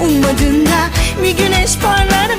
Ummadığında bir güneş parlar